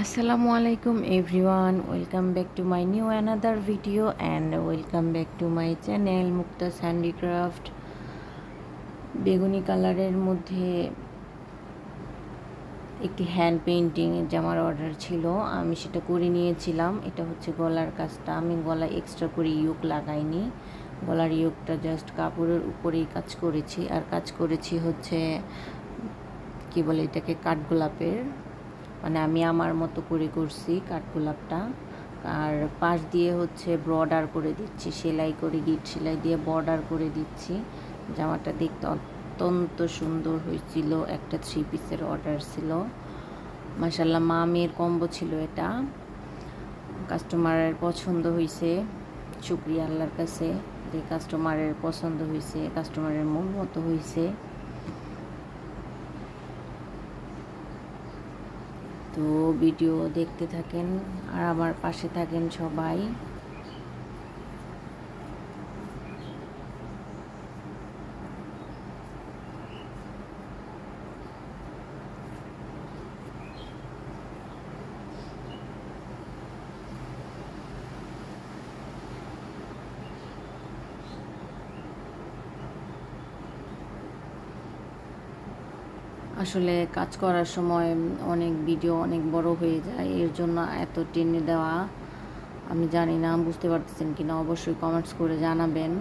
আসসালামু আলাইকুম everyone, welcome back to my new another video and welcome back to my channel Mukta's handicraft বেগুনি কালারের মধ্যে একটি হ্যান্ড পেন্টিং জামার অর্ডার ছিল, আমি সেটা করে নিয়েছিলাম। এটা হচ্ছে গলার কাজটা, আমি গলা এক্সট্রা করে ইয়োক লাগাইনি। গলার ইয়োকটা জাস্ট কাপড়ের উপরেই কাজ করেছি। আর কাজ করেছি হচ্ছে, কি বলে এটাকে, কাঠগোলাপের। মানে আমি আমার মতো করে করছি কাঠগোলাপটা আর পাশ দিয়ে হচ্ছে বর্ডার করে দিচ্ছি, সেলাই করে গিট, সেলাই দিয়ে বর্ডার করে দিচ্ছি। জামাটা দেখতে অত্যন্ত সুন্দর হয়েছিল, একটা থ্রি পিসের অর্ডার ছিল। মাসাল্লাহ মা মেয়ের কম্বো ছিল এটা। কাস্টমারের পছন্দ হয়েছে শুক্রিয়া আল্লাহর কাছে যে কাস্টমারের পছন্দ হয়েছে কাস্টমারের মন মতো হয়েছে তো ভিডিও দেখতে থাকেন আর আমার পাশে থাকেন সবাই। আসলে কাজ করার সময় অনেক ভিডিও অনেক বড় হয়ে যায়, এর জন্য এত টেনে দেওয়া আমি জানি না, বুঝতে পারতেছেন কি না, অবশ্যই কমেন্টস করে জানাবেন।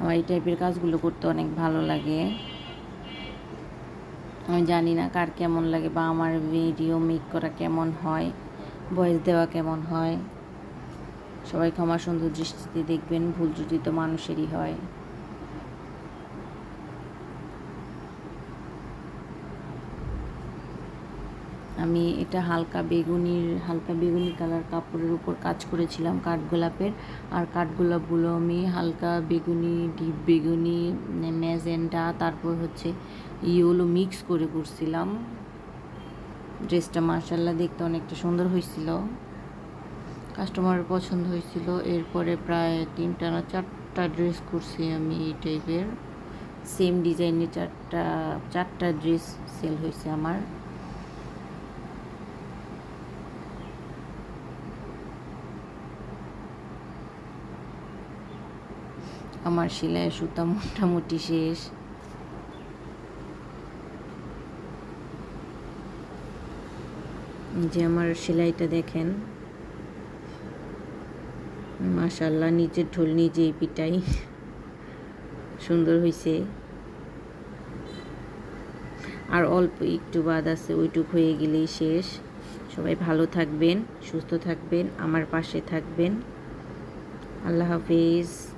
আমার এই টাইপের কাজগুলো করতে অনেক ভালো লাগে। আমি জানি না কার কেমন লাগে বা আমার ভিডিও মেক করা কেমন হয় ভয়েস দেওয়া কেমন হয়। সবাই ক্ষমা সুন্দর দৃষ্টিতে দেখবেন, ভুল ত্রুটি তো মানুষেরই হয়। আমি এটা হালকা বেগুনির, হালকা বেগুনি কালার কাপড়ের উপর কাজ করেছিলাম কাঠগোলাপের আর কাঠগোলাপগুলো আমি হালকা বেগুনি, ডিপ বেগুনি, ম্যাজেন্টা, তারপর হচ্ছে ইয়েলো মিক্স করে করছিলাম। ড্রেসটা মার্শাল্লাহ দেখতে অনেকটা সুন্দর হয়েছিল। কাস্টমারের পছন্দ হয়েছিল। এরপরে প্রায় তিনটা না চারটা ড্রেস করছি আমি এই টাইপের। সেম ডিজাইনের চারটা চারটা ড্রেস সেল হয়েছে আমার। আমার সেলাই সুতা মোটামুটি শেষ। যে আমার সেলাইটা দেখেন। মাশাল্লাহ নিচের ঢোল নিজেই পিটাই। সুন্দর হয়েছে আর অল্প একটু বাদ আছে, ওইটুক হয়ে গেলেই শেষ। সবাই ভালো থাকবেন, সুস্থ থাকবেন, আমার পাশে থাকবেন। আল্লাহ হাফিজ।